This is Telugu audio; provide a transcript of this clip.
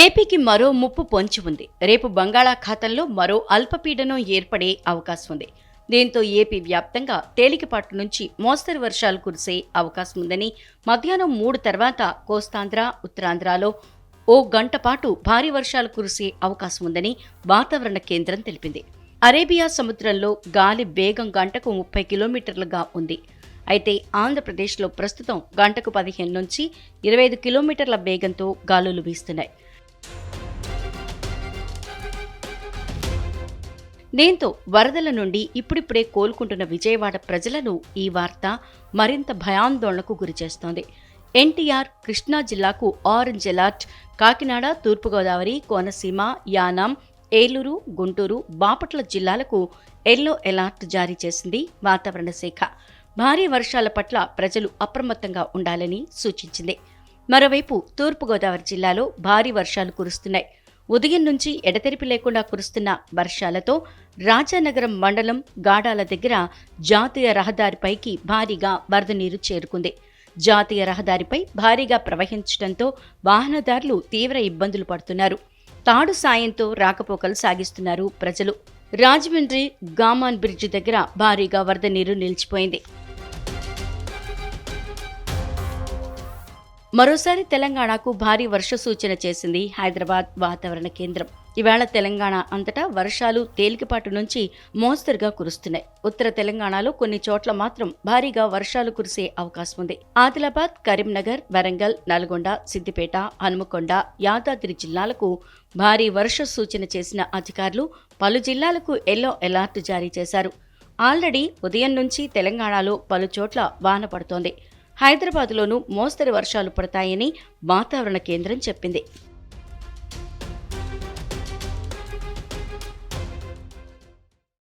ఏపీకి మరో ముప్పు పొంచి ఉంది. రేపు బంగాళాఖాతంలో మరో అల్పపీడనం ఏర్పడే అవకాశం ఉంది. దీంతో ఏపీ వ్యాప్తంగా తేలికపాటి నుంచి మోస్తరు వర్షాలు కురిసే అవకాశం ఉందని మధ్యాహ్నం మూడు తర్వాత కోస్తాంధ్ర ఉత్తరాంధ్రలో ఓ గంట పాటు భారీ వర్షాలు కురిసే అవకాశం ఉందని వాతావరణ కేంద్రం తెలిపింది. అరేబియా సముద్రంలో గాలి వేగం గంటకు ముప్పై కిలోమీటర్లుగా ఉంది. అయితే ఆంధ్రప్రదేశ్లో ప్రస్తుతం గంటకు పదిహేను నుంచి ఇరవై ఐదు కిలోమీటర్ల వేగంతో గాలులు వీస్తున్నాయి. దీంతో వరదల నుండి ఇప్పుడిప్పుడే కోలుకుంటున్న విజయవాడ ప్రజలను ఈ వార్త మరింత భయాందోళనకు గురిచేస్తోంది ఎన్టీఆర్ కృష్ణా జిల్లాకు ఆరెంజ్ అలర్ట్. కాకినాడ తూర్పుగోదావరి కోనసీమ యానాం ఏలూరు గుంటూరు బాపట్ల జిల్లాలకు ఎల్లో అలర్ట్ జారీ చేసింది వాతావరణ శాఖ. భారీ వర్షాల పట్ల ప్రజలు అప్రమత్తంగా ఉండాలని సూచించింది. మరోవైపు తూర్పుగోదావరి జిల్లాలో భారీ వర్షాలు కురుస్తున్నాయి. ఉదయం నుంచి ఎడతెరిపి లేకుండా కురుస్తున్న వర్షాలతో రాజానగరం మండలం గాడాల దగ్గర జాతీయ రహదారిపైకి భారీగా వరద నీరు చేరుకుంది. జాతీయ రహదారిపై భారీగా ప్రవహించడంతో వాహనదారులు తీవ్ర ఇబ్బందులు పడుతున్నారు. తాడు సాయంతో రాకపోకలు సాగిస్తున్నారు ప్రజలు. రాజమండ్రి గామాన్ బ్రిడ్జ్ దగ్గర భారీగా వరద నీరు నిలిచిపోయింది. మరోసారి తెలంగాణకు భారీ వర్ష సూచన చేసింది హైదరాబాద్ వాతావరణ కేంద్రం. ఇవాళ తెలంగాణ అంతటా వర్షాలు తేలికపాటు నుంచి మోస్తరుగా కురుస్తున్నాయి. ఉత్తర తెలంగాణలో కొన్ని చోట్ల మాత్రం భారీగా వర్షాలు కురిసే అవకాశం ఉంది. ఆదిలాబాద్ కరీంనగర్ వరంగల్ నల్గొండ సిద్దిపేట హనుమకొండ యాదాద్రి జిల్లాలకు భారీ వర్ష సూచన చేసిన అధికారులు పలు జిల్లాలకు ఎల్లో అలర్ట్ జారీ చేశారు. ఆల్రెడీ ఉదయం నుంచి తెలంగాణలో పలు చోట్ల వాన పడుతోంది. హైదరాబాద్లోనూ మోస్తరు వర్షాలు పడతాయని వాతావరణ కేంద్రం చెప్పింది.